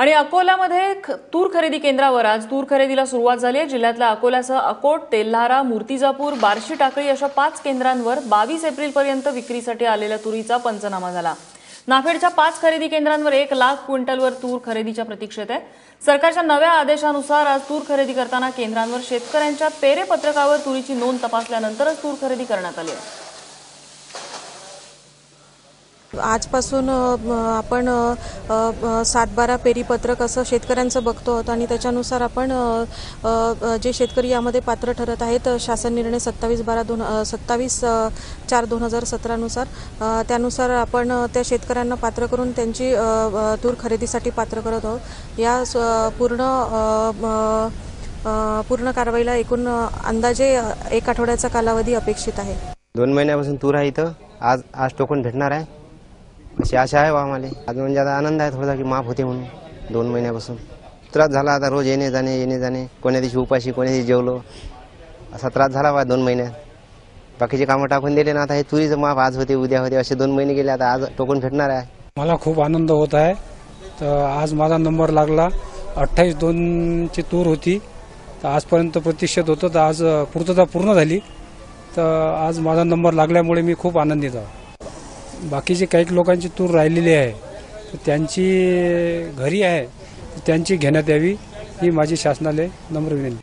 आणि अकोल्यामध्ये ख- तूर खरेदी केंद्रावर आज तूर खरेदीला सुरुवात झाली आहे. जिल्ह्यातल्या अकोल्यासह अकोट तेल्हारा मूर्तिजापूर बार्शी टाकळी अशा पाच केंद्रांवर बावीस एप्रिलपर्यंत विक्रीसाठी आलेल्या तुरीचा पंचनामा झाला. नाफेडच्या पाच खरेदी केंद्रांवर एक लाख क्विंटलवर तूर खरेदीच्या प्रतीक्षेत आहे. सरकारच्या नव्या आदेशानुसार आज तूर खरेदी करताना केंद्रांवर शेतकऱ्यांच्या पेरे पत्रकावर तुरीची नोंद तपासल्यानंतरच तूर खरेदी करण्यात आली आहे. आजपासून आपण सातबारा पेरीपत्रक असं शेतकऱ्यांचं बघतो आहोत आणि त्याच्यानुसार आपण जे शेतकरी यामध्ये पात्र ठरत आहेत शासन निर्णय सत्तावीस बारा दोन सत्तावीस चार दोन हजार सतरानुसार त्यानुसार आपण त्या शेतकऱ्यांना पात्र करून त्यांची तूर खरेदीसाठी पात्र करत आहोत. या स- पूर्ण पूर्ण कारवाईला एकूण अंदाजे एक आठवड्याचा कालावधी अपेक्षित आहे. दोन महिन्यापासून तूर आहे इथं. आज आज टोकन भेटणार आहे. अशी आशा आहे बा आम्हाला. आज म्हणजे आता आनंद आहे थोडासा की माफ होते म्हणून दोन महिन्यापासून. त्रास झाला आता रोज येणे जाणे येणे जाणे. कोण्या दिवशी उपाशी कोण्या दिवशी जेवलो. असा त्रास झाला बा दोन महिन्यात. बाकीचे कामं टाकून दिले ना आता हे तुरीचं माफ आज होते उद्या होते असे दोन महिने गेले आता आज टोकून भेटणार आहे. मला खूप आनंद होत आहे. तर आज माझा नंबर लागला. अठ्ठावीस दोनची तूर होती. तर आजपर्यंत प्रतीक्षेत होतं. तर आज पूर्तता पूर्ण झाली. तर आज माझा नंबर लागल्यामुळे मी खूप आनंदित आहोत बाकीचे काही लोकांची तूर राहिलेली आहे त्यांची घरी आहे त्यांची घेण्यात यावी ही माझी शासनाला नम्र विनंती.